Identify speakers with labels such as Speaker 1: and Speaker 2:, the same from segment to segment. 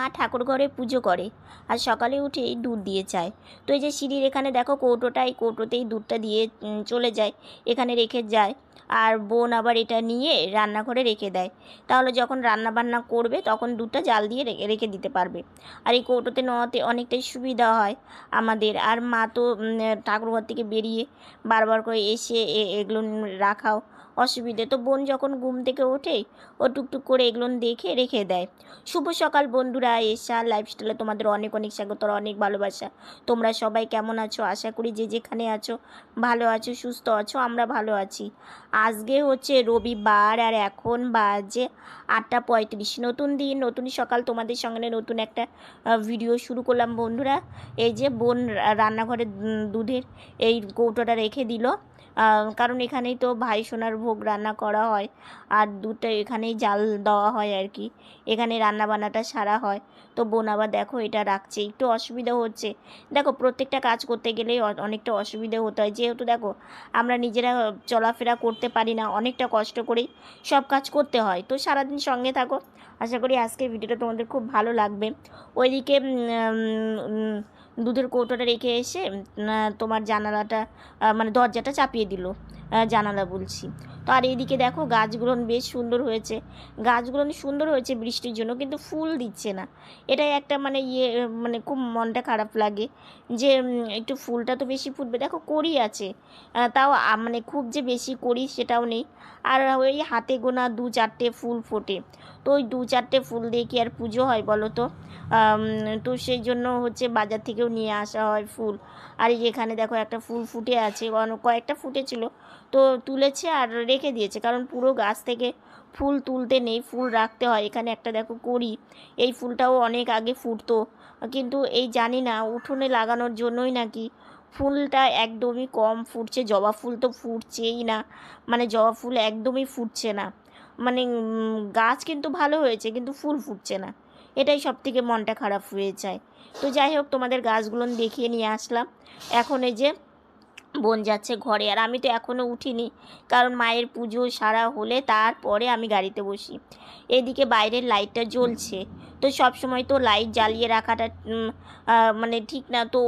Speaker 1: মা ঠাকুর ঘরে পুজো করে আর সকালে উঠেই দুধ দিয়ে চায়। তো এই যে সিঁড়ির এখানে দেখো কৌটোটা, এই কৌটোতেই দুধটা দিয়ে চলে যায়, এখানে রেখে যায়। আর বোন আবার এটা নিয়ে রান্নাঘরে রেখে দেয়। তাহলে যখন রান্না বান্না করবে তখন দুধটা জাল দিয়ে রেখে দিতে পারবে। আর এই কৌটোতে নেওয়াতে অনেকটাই সুবিধা হয় আমাদের। আর মা তো ঠাকুরঘর থেকে বেরিয়ে বারবার করে এসে এগুলো রাখাও অসুবিধে। তো বোন যখন ঘুম থেকে ওঠে, ও টুকটুক করে এগুলো দেখে রেখে দেয়। শুভ সকাল বন্ধুরা এসা লাইফস্টাইলে তোমাদের অনেক অনেক স্বাগত অনেক ভালোবাসা। তোমরা সবাই কেমন আছো? আশা করি যে যেখানে আছো, ভালো আছো, সুস্থ আছো, আমরা ভালো আছি। আজকে হচ্ছে রবিবার, আর এখন বাজে আটটা পঁয়ত্রিশ। নতুন দিন, নতুন সকাল, তোমাদের সঙ্গে নতুন একটা ভিডিও শুরু করলাম বন্ধুরা। এই যে বোন রান্নাঘরে দুধের এই কৌটোটা রেখে দিল। কারণ এখানেই তো ভাই সোনার ভোগ রান্না করা হয়, আর দুধটা এখানেই জাল দেওয়া হয় আর কি। এখানে রান্না বান্নাটা সারা হয়। তো বোন আবার দেখো এটা রাখছে, একটু অসুবিধা হচ্ছে। দেখো প্রত্যেকটা কাজ করতে গেলেই অনেকটা অসুবিধা হতে হয়। যেহেতু দেখো আমরা নিজেরা চলাফেরা করতে পারি না, অনেকটা কষ্ট করেই সব কাজ করতে হয়। তো সারাদিন সঙ্গে থাকো। আশা করি আজকের ভিডিওটা তোমাদের খুব ভালো লাগবে। ওইদিকে দুধের কৌটোটা রেখে এসে তোমার জানালাটা মানে দরজাটা চাপিয়ে দিল জানালা বলছি। তো আর এইদিকে দেখো গাছগুলো বেশ সুন্দর হয়েছে। গাছগুলো সুন্দর হয়েছে বৃষ্টির জন্য, কিন্তু ফুল দিচ্ছে না। এটাই একটা মানে ইয়ে মানে খুব মনটা খারাপ লাগে যে একটু ফুলটা তো বেশি ফুটবে। দেখো করি আছে তাও মানে খুব যে বেশি করি সেটাও নেই। আর ওই হাতে গোনা দু চারটে ফুল ফোটে। তো ওই দু চারটে ফুল দিয়ে কি আর পুজো হয় বলো তো? তো সেই জন্য হচ্ছে বাজার থেকেও নিয়ে আসা হয় ফুল। আর এই এখানে দেখো একটা ফুল ফুটে আছে কয়েকটা ফুটেছিল। তো তুলেছে আর রেখে দিয়েছে, কারণ পুরো গাছ থেকে ফুল তুলতে নেই, ফুল রাখতে হয়। এখানে একটা দেখো করি এই ফুলটাও অনেক আগে ফুটতো। কিন্তু এই জানি না, উঠোনে লাগানোর জন্যই নাকি ফুলটা একদমই কম ফুটছে, জবা ফুল তো ফুটছেই না। মানে জবা ফুল একদমই ফুটছে না। মানে গাছ কিন্তু ভালো হয়েছে, কিন্তু ফুল ফুটছে না। এটাই সব থেকে মনটা খারাপ হয়ে যায়। তো যাই হোক, তোমাদের গাছগুলো দেখিয়ে নিয়ে আসলাম। এখন এই যে বোন যাচ্ছে ঘরে। আর আমি তো এখনও উঠিনি, কারণ মায়ের পুজো সারা হলে তারপরে আমি গাড়িতে বসি। এদিকে বাইরের লাইটটা জ্বলছে। তো সব সময় তো লাইট জ্বালিয়ে রাখাটা মানে ঠিক না। তো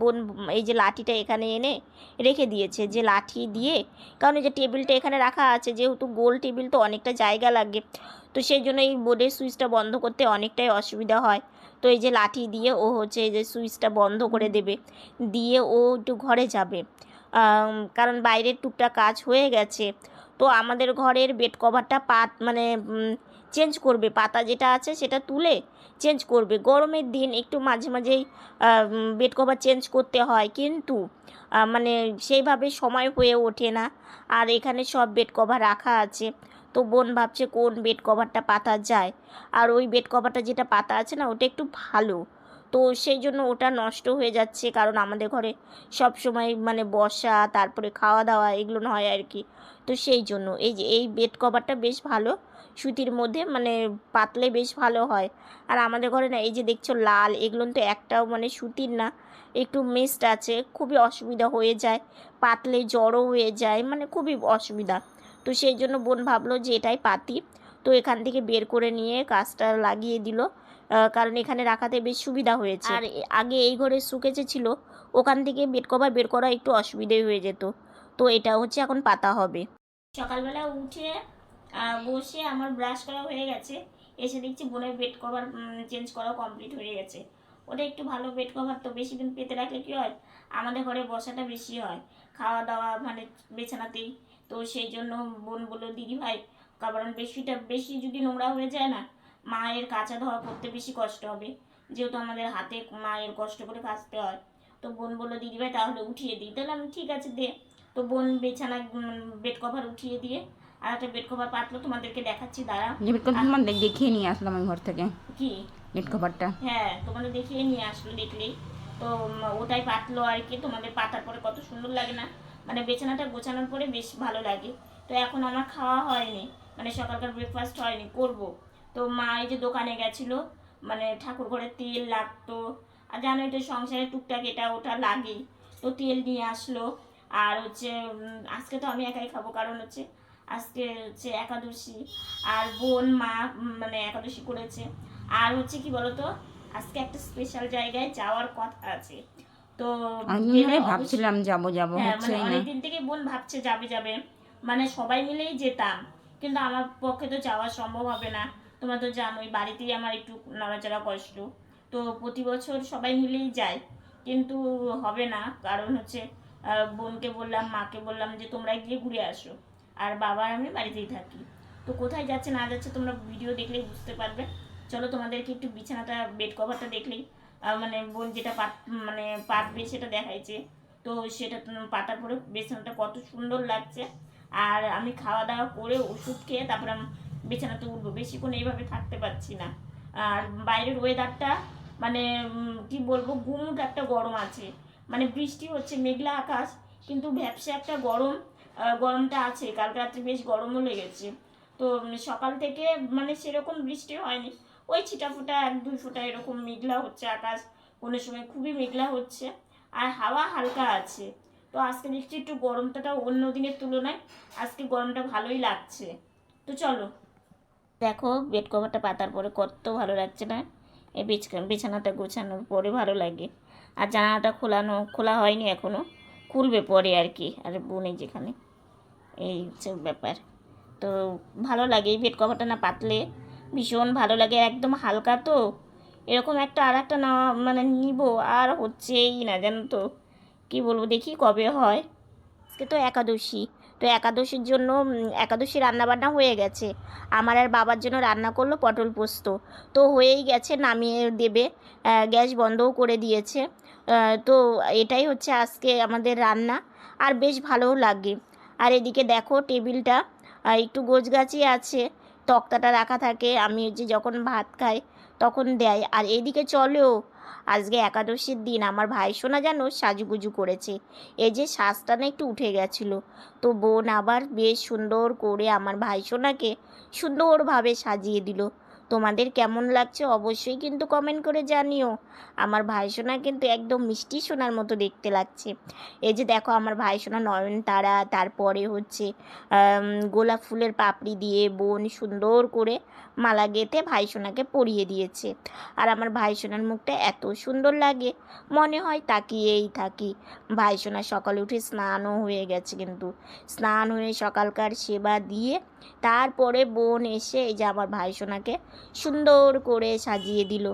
Speaker 1: বোন এই যে লাঠিটা এখানে এনে রেখে দিয়েছে, যে লাঠি দিয়ে। কারণ এই যে টেবিলটা এখানে রাখা আছে, যেহেতু গোল টেবিল তো অনেকটা জায়গা লাগে। তো সেই জন্য এই বোর্ডের সুইচটা বন্ধ করতে অনেকটাই অসুবিধা হয়। তো এই যে লাঠি দিয়ে ও হচ্ছে এই যে সুইচটা বন্ধ করে দেবে দিয়ে ও একটু ঘরে যাবে। কারণ বাইরের টুকটাক কাজ হয়ে গেছে। তো আমাদের ঘরের বেড কভারটা পাত মানে চেঞ্জ করবে। পাতা যেটা আছে সেটা তুলে চেঞ্জ করবে। গরমের দিন একটু মাঝে মাঝেই বেড কভার চেঞ্জ করতে হয়। কিন্তু মানে সেইভাবে সময় হয়ে ওঠে না। আর এখানে সব বেড কভার রাখা আছে। তো বোন ভাবছে কোন বেড কভারটা পাতা যায়। আর ওই বেড কভারটা যেটা পাতা আছে না, ওটা একটু ভালো। তো সেই জন্য ওটা নষ্ট হয়ে যাচ্ছে, কারণ আমাদের ঘরে সব সময় মানে বসা, তারপরে খাওয়া দাওয়া এগুলো হয় আর কি। তো সেই জন্য এই যে, এই বেড কভারটা বেশ ভালো। সুতির মধ্যে মানে পাতলে বেশ ভালো হয়। আর আমাদের ঘরে না, এই যে দেখছ লাল, এগুলো তো একটাও মানে সুতির না। একটু মিক্সড আছে, খুবই অসুবিধা হয়ে যায়। পাতলে জড়ো হয়ে যায় মানে খুবই অসুবিধা। তো সেই জন্য বোন ভাবলো যে এটাই পাতি। তো এখান থেকে বের করে নিয়ে কাজটা লাগিয়ে দিল। কারণ এখানে রাখাতে বেশ সুবিধা হয়েছে। আর এ- আগে এই ঘরে শুকেছে ছিল ওখান থেকে বেড কভার বের করা একটু অসুবিধাই হয়ে যেত। তো এটা হচ্ছে এখন পাতা হবে। সকালবেলা উঠে বসে আমার ব্রাশ করা হয়ে গেছে। এসে দেখছি বোনের বেড কভার চেঞ্জ করা কমপ্লিট হয়ে গেছে। ওটা একটু ভালো বেড কভার তো বেশি দিন পেতে রাখলে কী হয়? আমাদের ঘরে বসাটা বেশি হয়। খাওয়া দাওয়া মানে বিছানাতেই তো সেই জন্য বোন বলল দিদি ভাই কারণ বেশিটা বেশি যদি নোংরা হয়ে যায় না মায়ের কাঁচা ধোয়া করতে বেশি কষ্ট হবে। যেহেতু আমাদের হাতে মায়ের কষ্ট করে কাচতে হয়। তো বোন বলল দিদি ভাই তাহলে উঠিয়ে দিই। তাহলে আমি ঠিক আছে দে। তো বোন বিছানা বেড কভার উঠিয়ে দিয়ে আর একটা বেড কভার পাতলো তোমাদেরকে দেখাচ্ছি দাঁড়া।
Speaker 2: লিমিট কভার তোমার দেখিয়ে নিয়ে আসলাম আমি ঘর থেকে।
Speaker 1: কি?
Speaker 2: লিট কভারটা
Speaker 1: হ্যাঁ তোমাদের দেখিয়ে নিয়ে আসলো দেখলেই। তো ওটাই পাতলো আর কি তোমাদের পাতার পরে কত সুন্দর লাগে না। মানে বিছানাটা গোছানোর পরে বেশ ভালো লাগে। তো এখন আমার খাওয়া হয়নি মানে সকালকার ব্রেকফাস্ট হয়নি, করব। তো মা এই যে দোকানে গেছিল মানে ঠাকুর ঘরে তেল লাগতো। আর জানোই তো সংসারে টুকটাক এটা ওটা লাগেই। তো তেল নিয়ে আসলো, আর হচ্ছে আজকে তো আমি একাই খাব, কারণ হচ্ছে আজকে হচ্ছে একাদশী। আর বোন, মা মানে একাদশী করেছে। আর হচ্ছে কি বলতো, আজকে একটা স্পেশাল জায়গায় যাওয়ার কথা আছে। তো
Speaker 2: আমি
Speaker 1: অবশ্যই-
Speaker 2: ভাবছিলাম যাব যাব
Speaker 1: হ্যাঁ
Speaker 2: হচ্ছে
Speaker 1: মানে অনেকদিন থেকে বোন ভাবছে যাবে যাবে। মানে সবাই মিলেই যেতাম। কিন্তু আমার পক্ষে তো যাওয়া সম্ভব হবে না। তোমরা তো জানোই বাড়িতেই আমার একটু নড়াচড়া কষ্ট। তো প্রতি বছর সবাই মিলেই যায়। কিন্তু হবে না। কারণ হচ্ছে বোনকে বললাম মাকে বললাম যে তোমরা গিয়ে ঘুরে আসো। আর বাবা আমি বাড়িতেই থাকি। তো কোথায় যাচ্ছে না যাচ্ছে তোমরা ভিডিও দেখলেই বুঝতে পারবে। চলো তোমাদেরকে একটু বিছানাটা বেড কভারটা দেখলেই। মানে বোন যেটা পাত মানে পাতবে সেটা দেখাইছে। তো সেটা পাতার পরে বিছানাটা কত সুন্দর লাগছে। আর আমি খাওয়া দাওয়া করে ওষুধ খেয়ে তারপরে আমি বিছানাতে উঠবো। বেশিক্ষণ এইভাবে থাকতে পারছি না। আর বাইরের ওয়েদারটা মানে কি বলব, গুমুট একটা গরম আছে। মানে বৃষ্টি হচ্ছে, মেঘলা আকাশ, কিন্তু ব্যবসা একটা গরম গরমটা আছে। কালকে রাত্রে বেশ গরমও লেগেছে। তো সকাল থেকে মানে সেরকম বৃষ্টি হয়নি। ওই ছিটা ফোটা এক, দুই ফোঁটা এরকম মেঘলা হচ্ছে আকাশ। কোনো সময় খুবই মেঘলা হচ্ছে। আর হাওয়া হালকা আছে। তো আজকে দেখছি একটু গরমটা অন্য দিনের তুলনায় আজকে গরমটা ভালোই লাগছে। তো চলো। দেখো, বেড কভারটা পাতার পরে কত ভালো লাগছে না? এই বিছ- বিছানাটা গোছানোর পরে ভালো লাগে। আর জানালাটা খোলানো, খোলা হয়নি এখনও খুলবে পরে আর কি, আর বোনে যেখানে। এই হচ্ছে ব্যাপার। তো ভালো লাগে এই বেড কভারটা না পাতলে ভীষণ ভালো লাগে একদম হালকা তো। এরকম একটা আর একটা না মানে নিব, আর হচ্ছেই না, জানো তো। কি বলব, দেখি কবে হয়। আজকে তো একাদশী, তো একাদশীর জন্য একাদশী রান্নাবান্না হয়ে গেছে। আমার আর বাবার জন্য রান্না করল পটল পোস্ত। তো হয়েই গেছে, নামিয়ে দেবে গ্যাস বন্ধও করে দিয়েছে। তো এটাই হচ্ছে আজকে আমাদের রান্না, আর বেশ ভালোও লাগে। আর এদিকে দেখো টেবিলটা একটু গোছগাছি আছে। তক্তাটা রাখা থাকে, আমি যে যখন ভাত খাই তখন দেয়। আর এদিকে চলেও আজকে একাদশীর দিন, আমার ভাই সোনা যেন সাজুগুজু করেছে। এই যে শ্বাসটা না একটু উঠে গেছিল। তো বোন আবার বেশ সুন্দর করে আমার ভাই সোনাকে সুন্দরভাবে সাজিয়ে দিল। তোমাদের কেমন লাগছে অবশ্যই কিন্তু কমেন্ট করে জানিও। আমার ভাই সোনা কিন্তু একদম মিষ্টি সোনার মতো দেখতে লাগছে। এই যে দেখো আমার ভাই সোনা, নয়নতারা, তারপরে হচ্ছে গোলাপ ফুলের পাপড়ি দিয়ে বোন সুন্দর করে মালা গেঁথে ভাই সোনাকে পরিয়ে দিয়েছে। আর আমার ভাই সোনার মুখটা এত সুন্দর লাগে, মনে হয় তাকিয়েই থাকি। ভাই সোনা সকালে উঠে স্নানও হয়ে গেছে কিন্তু। স্নান হয়ে সকালকার সেবা দিয়ে তারপরে বোন এসে এই যে আমার ভাই সোনাকে সুন্দর করে সাজিয়ে দিল।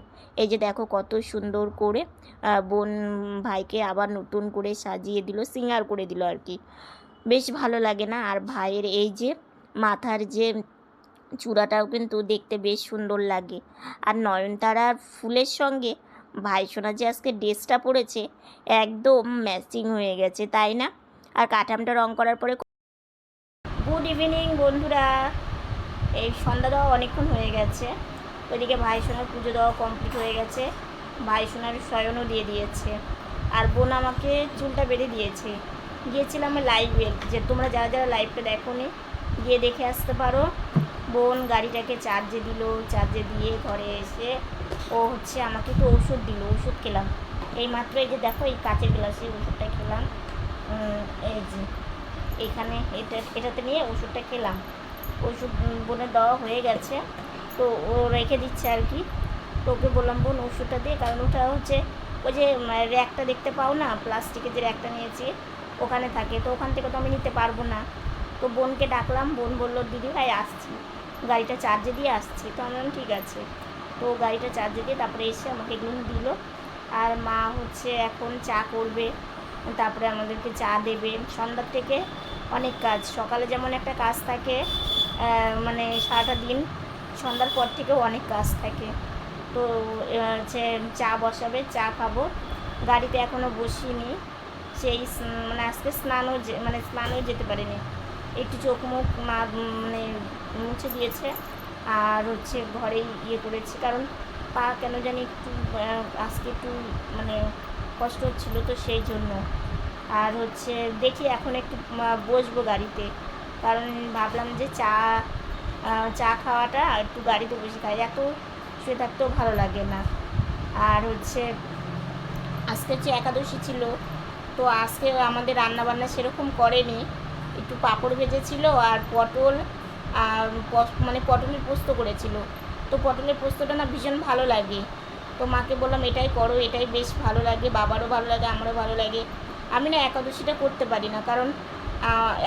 Speaker 1: এই যে দেখো কত সুন্দর করে বোন ভাইকে আবার নতুন করে সাজিয়ে দিল, সিঙ্গার করে দিল আর কি। বেশ ভালো লাগে না? আর ভাইয়ের এই যে মাথার যে চূড়াটাও কিন্তু দেখতে বেশ সুন্দর লাগে। আর নয়নতারার ফুলের সঙ্গে, ভাই সোনা যে আজকে ড্রেসটা পরেছে, একদম ম্যাচিং হয়ে গেছে, তাই না? আর কাঠামটা রং করার পরে, গুড ইভিনিং বন্ধুরা। এই সন্ধ্যা দেওয়া অনেকক্ষণ হয়ে গেছে। ওইদিকে ভাই সোনার পুজো দেওয়া কমপ্লিট হয়ে গেছে। ভাই সোনার শয়নও দিয়ে দিয়েছে। আর বোন আমাকে চুলটা বেঁধে দিয়েছে। গিয়েছিলাম লাইভে যে তোমরা যারা যারা লাইভটা দেখো নি গিয়ে দেখে আসতে পারো। বোন গাড়িটাকে চার্জে দিল চার্জে দিয়ে ঘরে এসে ও হচ্ছে আমাকে একটু ওষুধ দিল, ওষুধ খেলাম। এই মাত্র এই যে দেখো, এই কাঁচের গ্লাসে ওষুধটা খেলাম। এই যে, এখানে এটা, এটাতে নিয়ে ওষুধটা খেলাম। ওষুধ বোনের দেওয়া হয়ে গেছে। তো ও রেখে দিচ্ছে আর কি। তো ওকে বললাম, বোন, ওষুধটা দিয়ে কারণ ওটা হচ্ছে ওই যে র্যাকটা দেখতে পাও না? প্লাস্টিকের যে র্যাকটা নিয়েছি, ওখানে থাকে। তো ওখান থেকে তো আমি নিতে পারব না। তো বোনকে ডাকলাম। বোন বলল, দিদি ভাই, আসছি। গাড়িটা চার্জে দিয়ে আসছি। তো আমি ঠিক আছে। তো গাড়িটা চার্জে দিয়ে তারপরে এসে আমাকে এগুলো দিল। আর মা হচ্ছে এখন চা করবে। তারপরে আমাদেরকে চা দেবে। সন্ধ্যার থেকে অনেক কাজ। সকালে যেমন একটা কাজ থাকে মানে সারাটা দিন, সন্ধ্যার পর থেকেও অনেক কাজ থাকে। তো হচ্ছে চা বসাবে, চা খাব। গাড়িতে এখনও বসিনি। সেই মানে আজকে স্নানও মানে স্নানও যেতে পারিনি। একটু চোখ মুখ মা মানে মুছে দিয়েছে। আর হচ্ছে ঘরেই ইয়ে করেছি। কারণ পা কেন জানি একটু আজকে একটু মানে কষ্ট হচ্ছিল তো সেই জন্য। আর হচ্ছে দেখি এখন একটু বসবো গাড়িতে। কারণ ভাবলাম যে চা চা খাওয়াটা আর একটু গাড়িতে বসে খাই। এত শুয়ে থাকতেও ভালো লাগে না। আর হচ্ছে, আজকে হচ্ছে একাদশী ছিল, তো আজকে আমাদের রান্নাবান্না সেরকম করেনি। একটু পাঁপড় ভেজেছিল আর পটল মানে পটলের পোস্ত করেছিল। তো পটলের পোস্তটা না ভীষণ ভালো লাগে। তো মাকে বললাম, এটাই করো, এটাই বেশ ভালো লাগে। বাবারও ভালো লাগে, আমারও ভালো লাগে। আমি না একাদশীটা করতে পারি না, কারণ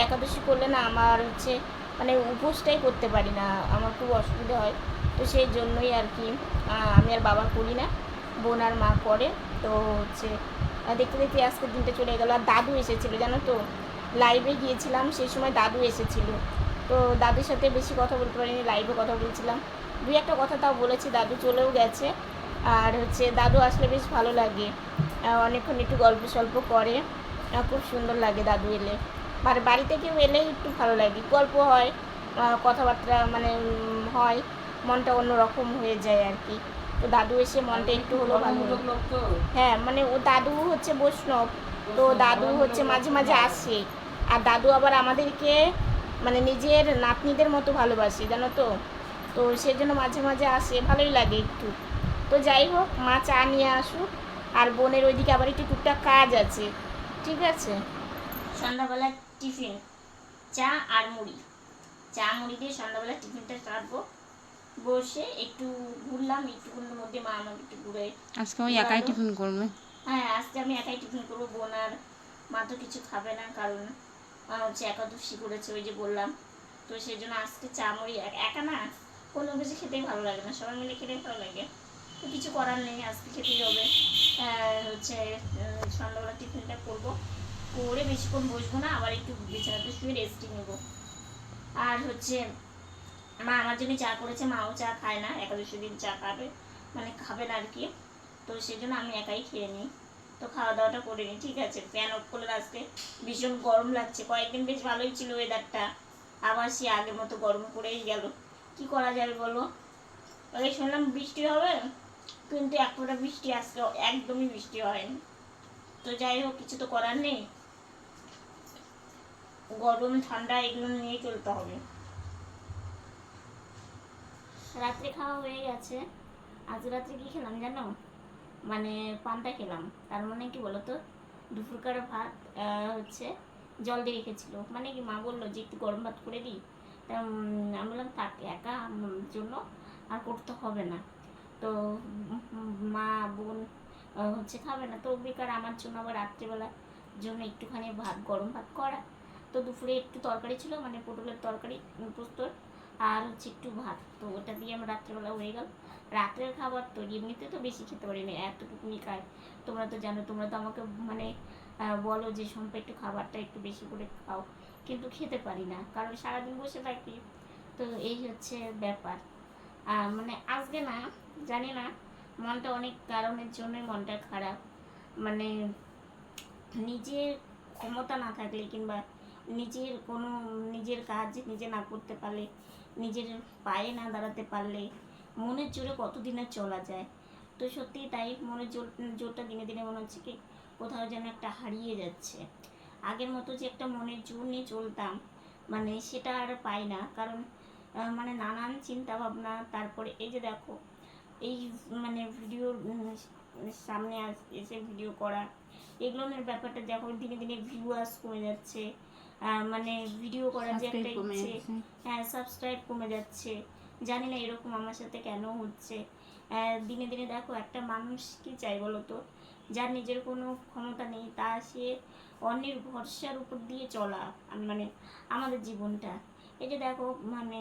Speaker 1: একাদশী করলে না আমার হচ্ছে মানে উপোসটাই করতে পারি না, আমার খুব অসুবিধা হয়। তো সেই জন্যই আর কি আমি আর বাবা করি না, বোন আর মা করে। তো হচ্ছে দেখতে দেখতে আজকের দিনটা চলে গেল। আর দাদু এসেছিল, জানো তো? লাইভে গিয়েছিলাম, সেই সময় দাদু এসেছিল। তো দাদুর সাথে বেশি কথা বলতে পারিনি লাইভে কথা বলছিলাম। দুই একটা কথা তাও বলেছি, দাদু চলেও গেছে। আর হচ্ছে, দাদু আসলে বেশ ভালো লাগে। অনেকক্ষণ একটু গল্প সল্প করে খুব সুন্দর লাগে দাদু এলে। আর বাড়িতে কেউ এলেই একটু ভালো লাগে। গল্প হয় কথাবার্তা মানে হয় মনটা অন্যরকম হয়ে যায় আর কি তো দাদু এসে মনটা একটু হলো ভালো হয়। হ্যাঁ মানে ও দাদু হচ্ছে বৈষ্ণব তো দাদু হচ্ছে মাঝে মাঝে আসে। আর দাদু আবার আমাদেরকে মানে নিজের নাতনিদের মতো ভালোবাসে জানো তো? তো সেই জন্য মাঝে মাঝে আসে ভালোই লাগে একটু। তো যাই হোক মা চা নিয়ে আসুক আর বোনের ওইদিকে আবার একটু টুকটাক কাজ আছে। ঠিক আছে? সন্ধ্যাবেলা টিফিন চা আর মুড়ি। চা মুড়ি দিয়ে সন্ধ্যাবেলা টিফিনটা সারবো। বসে একটু ঘুরলাম একটুক্ষণের মধ্যে মা আমাকে একটু ঘুরে
Speaker 2: আজকে ওই একাই টিফিন করবে।
Speaker 1: হ্যাঁ আজকে আমি একাই টিফিন করব বোন আর মা তো কিছু খাবে না কারণ মা হচ্ছে একাদশী করেছে ওই যে বললাম। তো সেই জন্য আজকে চা মুড়ি এক- না কোনো কিছু খেতেই ভালো লাগে না সবাই মিলে খেতেই ভালো লাগে। তো কিছু করার নেই আজকে খেতেই হবে। আহ, হচ্ছে সন্ধ্যাবেলা টিফিনটা করব। করে বেশিক্ষণ বসবো না, আবার একটু বিছানাতে শুয়ে রেস্টই নেব। আর হচ্ছে, মা আমার জন্য চা করেছে, মাও চা খায় না একাদশী দিন চা খাবে মানে খাবে না আর কি। তো সেই জন্য আমি একাই খেয়ে নিই। তো খাওয়া দাওয়াটা করে নিই, ঠিক আছে? ফ্যান অফ করলে আজকে ভীষণ গরম লাগছে। কয়েকদিন বেশ ভালোই ছিল ওয়েদারটা আবার সে আগের মতো গরম পড়েই গেল। কি করা যাবে বলো? ওই শুনলাম বৃষ্টি হবে, কিন্তু এক বৃষ্টি আজকে একদমই বৃষ্টি হয়নি। তো যাই হোক, কিছু তো করার নেই। গরম, ঠান্ডা, এগুলো নিয়ে চলতে হবে। রাত্রে খাওয়া হয়ে গেছে। আজ রাত্রে কি খেলাম জানো? মানে পান্তা খেলাম। তার মানে কি বলতো? দুপুরকার ভাত হচ্ছে জল দিয়ে রেখেছিল। মানে কি মা বলল যে একটু গরম ভাত করে দিই। তা আমি বললাম, থাক, একা জন্য আর করতে হবে না। তো, মা বোন হচ্ছে খাবে না। তো বেকার আমার জন্য আবার রাত্রিবেলার জন্য একটুখানি ভাত, গরম ভাত করা। তো দুপুরে একটু তরকারি ছিল মানে পটলের তরকারি পোস্তর আর হচ্ছে একটু ভাত। তো ওটা দিয়ে আমার রাত্রেবেলা হয়ে গেল। রাত্রের খাবার তো এমনিতে তো বেশি খেতে পারি না, এতটুকুনি খাই। তোমরা তো জানো, তোমরা তো আমাকে মানে বলো যে সম্পা একটু খাবারটা একটু বেশি করে খাও। কিন্তু খেতে পারি না, কারণ সারাদিন বসে থাকি। তো এই হচ্ছে ব্যাপার। মানে আজকে না, জানি না। মনটা অনেক কারণের জন্যই মনটা খারাপ। মানে নিজের ক্ষমতা না থাকলে কিংবা নিজের কোনো নিজের কাজ নিজে না করতে পারলে, নিজের পায়ে না দাঁড়াতে পারলে মনের জোরে কতদিন আর চলা যায়? তো সত্যিই তাই মনের জোর, জোরটা দিনে দিনে মনে হচ্ছে কি কোথাও যেন একটা হারিয়ে যাচ্ছে। আগের মতো যে একটা মনের জোর নিয়ে চলতাম মানে সেটা আর পাই না। কারণ মানে নানান চিন্তা ভাবনা, তারপরে এই যে দেখো, এই মানে ভিডিওর সামনে এসে ভিডিও করা এগুলোর ব্যাপারটা দেখো দিনে দিনে ভিউয়ার্স কমে যাচ্ছে। মানে ভিডিও করার যে একটা ইচ্ছে হ্যাঁ সাবস্ক্রাইব কমে যাচ্ছে। জানি না এরকম আমার সাথে কেন হচ্ছে। দিনে দিনে দেখো একটা মানুষ কি চাই বলো তো? যার নিজের কোনো ক্ষমতা নেই তা সে অন্যের ভরসার উপর দিয়ে চলা মানে আমাদের জীবনটা। এই যে দেখো মানে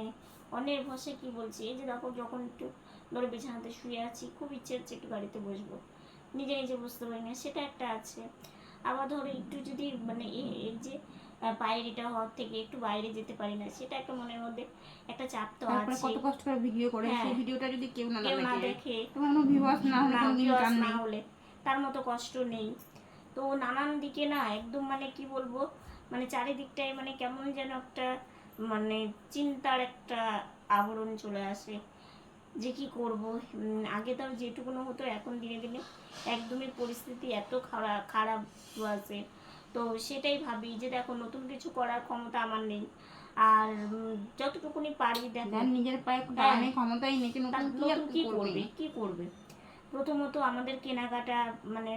Speaker 1: অন্যের ভরসা কি বলছি? এই যে দেখো যখন একটু ধরো বিছানাতে শুয়ে আছি খুব ইচ্ছে হচ্ছে একটু গাড়িতে বসবো। নিজে নিজে বুঝতে পারি না সেটা একটা আছে। আবার ধরো একটু যদি মানে এই যে বাইরেটা হওয়ার থেকে একটু বাইরে যেতে পারি না। সেটা একটা মনের মধ্যে একটা চাপ তো আছে
Speaker 2: কত কষ্ট করে ভিডিও করে
Speaker 1: হ্যাঁ।
Speaker 2: সেই ভিডিওটা যদি কেউ না
Speaker 1: না
Speaker 2: দেখে তোমার কোনো ভিউয়ার্স না হলে কোনো ইনকাম
Speaker 1: না হলে তার মতো কষ্ট নেই। তো নানান দিকে না একদম মানে কি বলব মানে চারিদিকটায় মানে কেমন যেন একটা মানে চিন্তার একটা আবরণ চলে আসে। যে কি করব? আগে তাও যেটুকুনো হতো এখন দিনে দিনে একদমই পরিস্থিতি এত খারাপ খারাপ আছে। তো সেটাই ভাবি যে দেখো নতুন কিছু করার ক্ষমতা আমার নেই। আর যতটুকুনি পারি দেখো।
Speaker 2: নিজের পায়ে
Speaker 1: হ্যাঁ।
Speaker 2: দাঁড়ানোর ক্ষমতাই নেই কিন্তু নতুন কি
Speaker 1: করবে? কি করবে? প্রথমত আমাদের কেনাকাটা মানে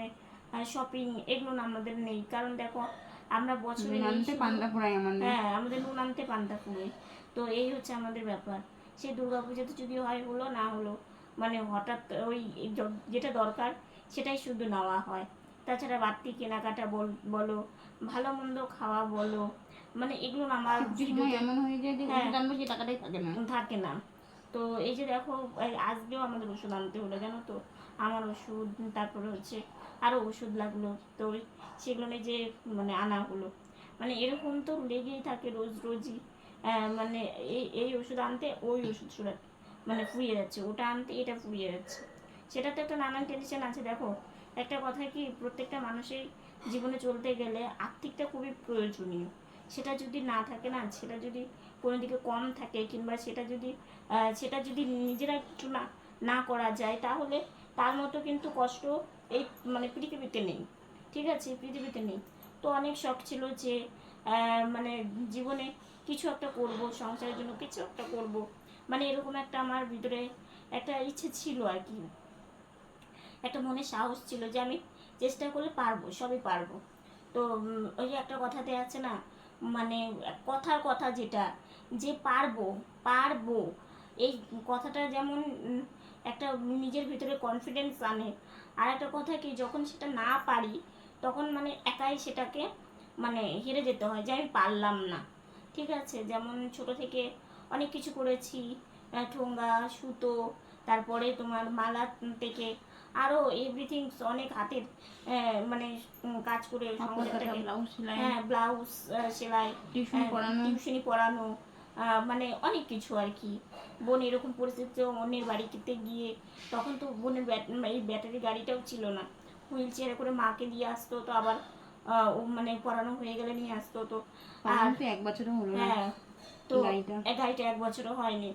Speaker 1: শপিং এগুলো আমাদের নেই। কারণ দেখো আমরা বছরে
Speaker 2: আনতে পান্তা পুরাই আমাদের।
Speaker 1: হ্যাঁ আমাদের নুন আনতে পান্তা ফুরে তো এই হচ্ছে আমাদের ব্যাপার। সে দুর্গা পুজোতে যদি হয় হলো না হলো মানে হঠাৎ ওই যেটা দরকার সেটাই শুধু নেওয়া হয়। তাছাড়া বাড়তি কেনাকাটা বল- বলো ভালো মন্দ খাওয়া বলো মানে এগুলো আমার
Speaker 2: এমন হয়ে যায় যে
Speaker 1: হ্যাঁ।
Speaker 2: সেই টাকাটাই থাকে না।
Speaker 1: থাকে না। তো এই যে দেখো আজকেও আমাদের ওষুধ আনতে হলো জানো তো? আমার ওষুধ তারপরে হচ্ছে আরও ওষুধ লাগল তো সেগুলো যে মানে আনা হলো। মানে এরকম তো লেগেই থাকে রোজ রোজই। আহ, মানে এই এই ওষুধ আনতে ওই ওষুধ মানে ফুরিয়ে যাচ্ছে। ওটা আনতে এটা ফুরিয়ে যাচ্ছে। সেটা তো একটা নানান টেনশন আছে দেখো। একটা কথা কি, প্রত্যেকটা মানুষের জীবনে চলতে গেলে আর্থিকটা খুবই প্রয়োজনীয়। সেটা যদি না থাকে না, সেটা যদি কোনো দিকে কম থাকে কিংবা সেটা যদি সেটা যদি নিজেরা একটু না না করা যায়, তাহলে তার মতো কিন্তু কষ্ট এই মানে পৃথিবীতে নেই। ঠিক আছে? পৃথিবীতে নেই। তো অনেক শখ ছিল যে মানে জীবনে কিছু একটা করব, সংসারের জন্য কিছু একটা করব। মানে এরকম একটা আমার ভিতরে একটা ইচ্ছে ছিল আর কি। একটা মনে সাহস ছিল যে আমি চেষ্টা করলে পারব, সবই পারব। তো ওই যে একটা কথাতে আছে না মানে কথার কথা যেটা, যে পারব পারব। এই কথাটা যেমন একটা নিজের ভিতরে কনফিডেন্স আনে। আর একটা কথা কি, যখন সেটা না পারি, তখন মানে একাই সেটাকে মানে হেরে যেতে হয় যে আমি পারলাম না। ঠিক আছে? যেমন ছোট থেকে অনেক কিছু করেছি ঠোঙ্গা সুতো তারপরে তোমার মালা থেকে আরও এভরিথিং অনেক হাতের মানে কাজ করে
Speaker 2: ব্লাউজ সেলাই।
Speaker 1: হ্যাঁ ব্লাউজ সেলাই
Speaker 2: টিউশন
Speaker 1: হ্যাঁ,
Speaker 2: পড়ানো।
Speaker 1: টিউশনি পড়ানো মানে অনেক কিছু আর কি। বোন এরকম পরিস্থিতিতে অন্যের বাড়িতে গিয়ে তখন তো বোনের এই ব্যাটারি গাড়িটাও ছিল না। হুইল চেয়ারে করে মাকে দিয়ে আসতো তো আবার মানে পড়ানো হয়ে গেলে নিয়ে আসতো তো।
Speaker 2: আর এক বছরও হলো
Speaker 1: হ্যাঁ তো
Speaker 2: গাড়িটা
Speaker 1: এক বছরও হয়নি।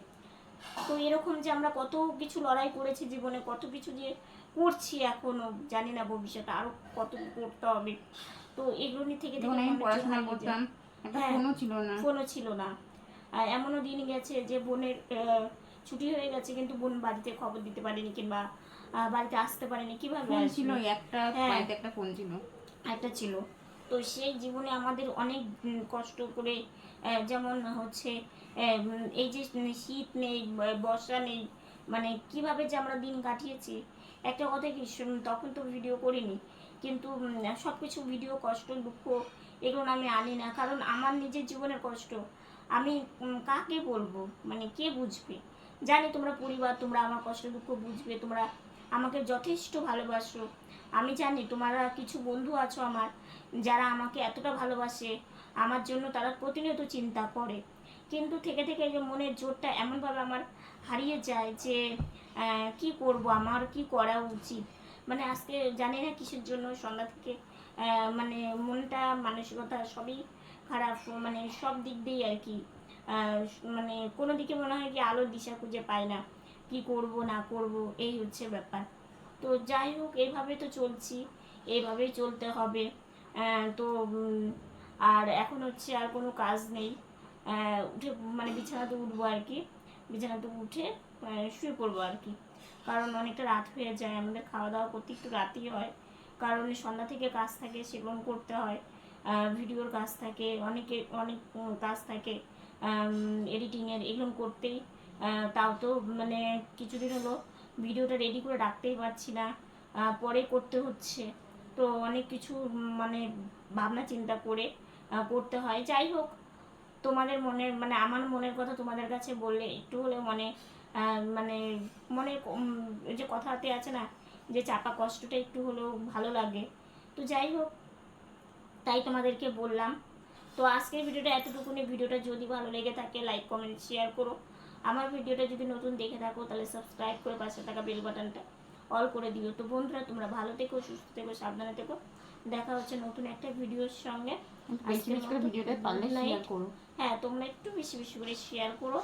Speaker 1: তো এরকম যে আমরা কত কিছু লড়াই করেছি জীবনে কত কিছু যে করছি এখনও জানি না ভবিষ্যতে আরও কত করতে হবে। তো এগুলো থেকে
Speaker 2: পড়াশোনা করতাম
Speaker 1: হ্যাঁ।
Speaker 2: ফোনও ছিল না।
Speaker 1: ফোনও ছিল না। আর এমনও দিন গেছে যে বোনের ছুটি হয়ে গেছে কিন্তু বোন বাড়িতে খবর দিতে পারেনি কিংবা বাড়িতে আসতে পারেনি কীভাবে
Speaker 2: ছিল একটা
Speaker 1: হ্যাঁ।
Speaker 2: একটা ফোন ছিল।
Speaker 1: একটা ছিল। তো সেই জীবনে আমাদের অনেক কষ্ট করে যেমন হচ্ছে এই যে শীত নেই বর্ষা নেই মানে কীভাবে যে আমরা দিন কাটিয়েছি, একটা কথা কি তখন তো ভিডিও করিনি, কিন্তু সব কিছু ভিডিও কষ্ট, দুঃখ, এগুলো আমি আনি না, কারণ আমার নিজের জীবনের কষ্ট। আমি কাকে বলব? মানে কে বুঝবে? জানি তোমরা পরিবার, তোমরা আমার কষ্ট, দুঃখ বুঝবে, তোমরা আমাকে যথেষ্ট ভালোবাসো। আমি জানি তোমরা কিছু বন্ধু আছো আমার, যারা আমাকে এতটা ভালোবাসে, আমার জন্য তারা প্রতিনিয়ত চিন্তা করে। কিন্তু থেকে থেকে যে মনের জোরটা এমনভাবে আমার হারিয়ে যায় যে কি করব? আমার কি করা উচিত? মানে আজকে জানি না কিসের জন্য সন্ধ্যা থেকে মানে মনটা, মানসিকতা সবই খারাপ মানে সব দিক দিয়েই আর কি। মানে কোনো দিকে মনে হয় কি আলোর দিশা খুঁজে পায় না। কি করব, না করব, এই হচ্ছে ব্যাপার। তো যাই হোক, এইভাবে তো চলছি, এইভাবেই চলতে হবে। তো আর এখন হচ্ছে আর কোনো কাজ নেই। উঠে মানে বিছানাতে উঠবো আর কি। বিছানাতে উঠে শুয়ে পড়ব আর কি। কারণ অনেকটা রাত হয়ে যায়, আমাদের খাওয়া দাওয়া করতে একটু রাতই হয়। কারণ সন্ধ্যা থেকে কাজ থাকে, সেগুলো করতে হয়। ভিডিওর কাজ থাকে, অনেকে, অনেক কাজ থাকে। এডিটিংয়ের, এগুলো করতেই তাও তো মানে কিছুদিন হলো ভিডিওটা রেডি করে রাখতেই পারছি না। পরে করতে হচ্ছে। তো অনেক কিছু মানে ভাবনা চিন্তা করে করতে হয়। যাই হোক, তোমাদের মনের মানে আমার মনের কথা তোমাদের কাছে বললে একটু হলেও মনে মানে মনে যে কথাতে আছে না, যে চাপা কষ্টটা একটু হলেও ভালো লাগে। তো যাই হোক, তাই তোমাদেরকে বললাম। তো আজকের ভিডিওটা এতটুকুনি। ভিডিওটা যদি ভালো লেগে থাকে লাইক কমেন্ট শেয়ার করো। আমার ভিডিওটা যদি নতুন দেখে থাকো তাহলে সাবস্ক্রাইব করে পাশে থাকা বেল বাটনটা অল করে দিও। তো বন্ধুরা তোমরা ভালো থেকো সুস্থ থেকো সাবধানে থেকো। দেখা হচ্ছে নতুন একটা ভিডিওর সঙ্গে।
Speaker 2: বেশি বেশি করে ভিডিওটা পারলে শেয়ার করো।
Speaker 1: হ্যাঁ তোমরা একটু বেশি বেশি করে শেয়ার করো।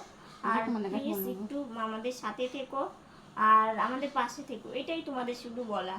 Speaker 1: আর প্লিজ একটু আমাদের সাথে থেকো। আর আমাদের পাশে থেকো। এটাই তোমাদের শুধু বলা।